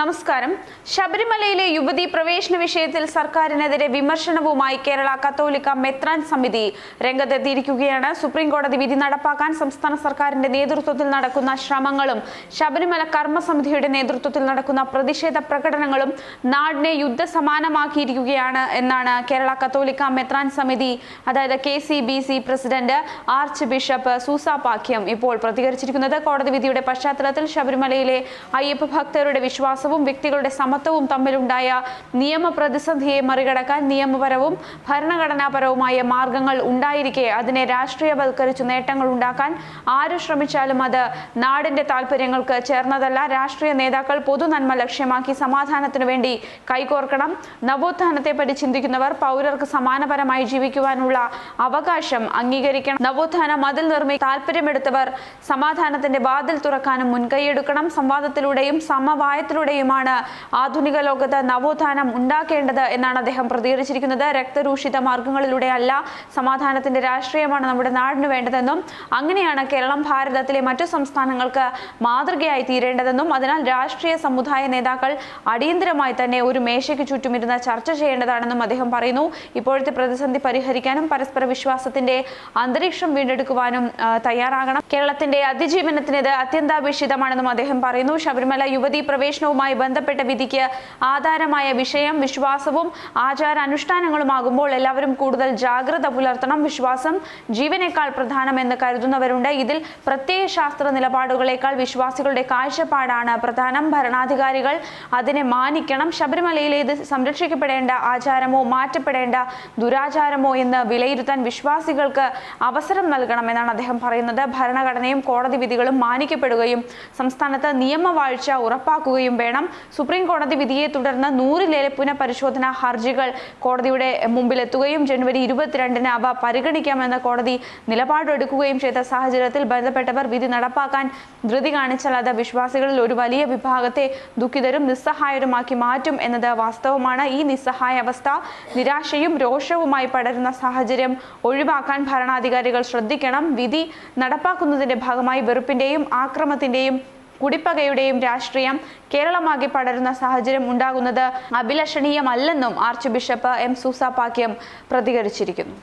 നമസ്കാരം. ശബരിമലയിലെ യുവതി പ്രവേശന വിഷയത്തിൽ സർക്കാരിനെതിരെ വിമർശനവുമായി കേരള കത്തോലിക്ക മെത്രാൻ സമിതി രംഗത്തെത്തിയിരിക്കുകയാണ്. സുപ്രീം കോടതി വിധി നടപ്പാക്കാൻ സംസ്ഥാന സർക്കാരിന്റെ നേതൃത്വത്തിൽ നടക്കുന്ന ശ്രമങ്ങളും ശബരിമല കർമ്മസമിതിയുടെ നേതൃത്വത്തിൽ നടക്കുന്ന പ്രതിഷേധ പ്രകടനങ്ങളും നാടിനെ യുദ്ധസമാനമാക്കിയിരിക്കുകയാണ് എന്നാണ് കേരള കത്തോലിക്ക മെത്രാൻ സമിതി അതായത് K C B C president archbishop Soosapakiam ഇപ്പോൾ പ്രതികരിച്ചിരിക്കുന്നത്. കോടതി വിധിയുടെ പശ്ചാത്തലത്തിൽ ശബരിമലയിലെ അയ്യപ്പ ഭക്തരുടെ വിശ്വാസവും വ്യക്തികളുടെ സമത്വവും തമ്മിലുണ്ടായ നിയമപ്രതിസന്ധിയെ മറികടക്കാൻ നിയമപരവും ഭരണഘടനാപരവുമായ മാർഗങ്ങൾ ഉണ്ടായിരിക്കെ. അതിനെ രാഷ്ട്രീയവൽക്കരിച്ചു നേട്ടങ്ങൾ ഉണ്ടാക്കാൻ ആര് ശ്രമിച്ചാലും അത് നാടിന്റെ താല്പര്യങ്ങൾക്ക് ചേർന്നതല്ല. രാഷ്ട്രീയ നേതാക്കൾ പൊതുനന്മ ലക്ഷ്യമാക്കി സമാധാനത്തിനു വേണ്ടി കൈകോർക്കണം. നവോത്ഥാനത്തെ പറ്റി ചിന്തിക്കുന്നവർ പൗരർക്ക് സമാനപരമായി ജീവിക്കുവാനുള്ള അവകാശം അംഗീകരിക്കണം. നവോത്ഥാന മതിൽ നിർമ്മി താല്പര്യമെടുത്തവർ സമാധാനത്തിന്റെ വാതിൽ തുറക്കാനും മുൻകൈയെടുക്കണം. സംവാദത്തിലൂടെയും സമവായത്തിലൂടെയുമാണ് ആധുനിക ലോകത്ത് നവോത്ഥാനം ഉണ്ടാക്കേണ്ടത് എന്നാണ് അദ്ദേഹം പ്രതികരിച്ചിരിക്കുന്നത്. രക്തരൂഷിത മാർഗങ്ങളിലൂടെയല്ല സമാധാനത്തിന്റെ രാഷ്ട്രീയമാണ് നമ്മുടെ നാടിന് വേണ്ടതെന്നും അങ്ങനെയാണ് കേരളം ഭാരതത്തിലെ മറ്റു സംസ്ഥാനങ്ങൾക്ക് മാതൃകയായി തീരേണ്ടതെന്നും അതിനാൽ രാഷ്ട്രീയ സമുദായ നേതാക്കൾ അടിയന്തരമായി തന്നെ ഒരു മേശയ്ക്ക് ചുറ്റുമിരുന്ന് ചർച്ച ചെയ്യേണ്ടതാണെന്നും അദ്ദേഹം പറയുന്നു. ഇപ്പോഴത്തെ പ്രതിസന്ധി പരിഹരിക്കാനും പരസ്പര വിശ്വാസത്തിന്റെ അന്തരീക്ഷം വീണ്ടെടുക്കുവാനും തയ്യാറാകണം. കേരളത്തിന്റെ അതിജീവനത്തിന് ഇത് അത്യന്താപേക്ഷിതമാണെന്നും അദ്ദേഹം പറയുന്നു. ശബരിമല യുവതി പ്രവേശനവുമായി ബന്ധപ്പെട്ട വിധിക്ക് ആധാരമായ വിഷയം വിശ്വാസവും ആചാര അനുഷ്ഠാനങ്ങളുമാകുമ്പോൾ എല്ലാവരും കൂടുതൽ ജാഗ്രത പുലർത്തണം. വിശ്വാസം ജീവനേക്കാൾ പ്രധാനമെന്ന് കരുതുന്നവരുണ്ട്. ഇതിൽ പ്രത്യയ ശാസ്ത്ര നിലപാടുകളേക്കാൾ വിശ്വാസികളുടെ കാഴ്ചപ്പാടാണ് പ്രധാനം. ഭരണാധികാരികൾ അതിനെ മാനിക്കണം. ശബരിമലയിൽ ഇത് സംരക്ഷിക്കപ്പെടേണ്ട ആചാരമോ മാറ്റപ്പെടേണ്ട ദുരാചാരമോ എന്ന് വിലയിരുത്താൻ വിശ്വാസികൾക്ക് അവസരം നൽകണമെന്നാണ് അദ്ദേഹം പറയുന്നത്. ഭരണഘടനയും കോടതി വിധികളും മാനിക്കപ്പെടുകയും സംസ്ഥാനത്ത് നിയമവാഴ്ച ഉറപ്പാക്കുകയും വേണം. സുപ്രീം കോടതി വിധിയെ തുടർന്ന് നൂറിലേറെ പുനഃപരിശോധനാ ഹർജികൾ കോടതിയുടെ മുമ്പിലെത്തുകയും ജനുവരി ഇരുപത്തിരണ്ടിന് അവ പരിഗണിക്കാമെന്ന് കോടതി നിലപാടെടുക്കുകയും ചെയ്ത സാഹചര്യത്തിൽ ബന്ധപ്പെട്ടവർ വിധി നടപ്പാക്കാൻ ധൃതി കാണിച്ചാൽ അത് വിശ്വാസികളിൽ ഒരു വലിയ വിഭാഗത്തെ ദുഃഖിതരും നിസ്സഹായരുമാക്കി മാറ്റും എന്നത് വാസ്തവമാണ്. ഈ നിസ്സഹായ അവസ്ഥ നിരാശയും രോഷവുമായി പടരുന്ന സാഹചര്യം ഒഴിവാക്കാൻ ഭരണാധികാരികൾ ശ്രദ്ധിക്കണം. വിധി നടപ്പാക്കുന്നതിന്റെ ഭാഗമായി വെറുപ്പിന്റെയും ആക്രമത്തിന്റെയും കുടിപ്പകയുടെയും രാഷ്ട്രീയം കേരളമാകെ പടരുന്ന സാഹചര്യം ഉണ്ടാകുന്നത് അഭിലഷണീയമല്ലെന്നും ആർച്ച് ബിഷപ്പ് എം സൂസാപാക്യം പ്രതികരിച്ചിരിക്കുന്നു.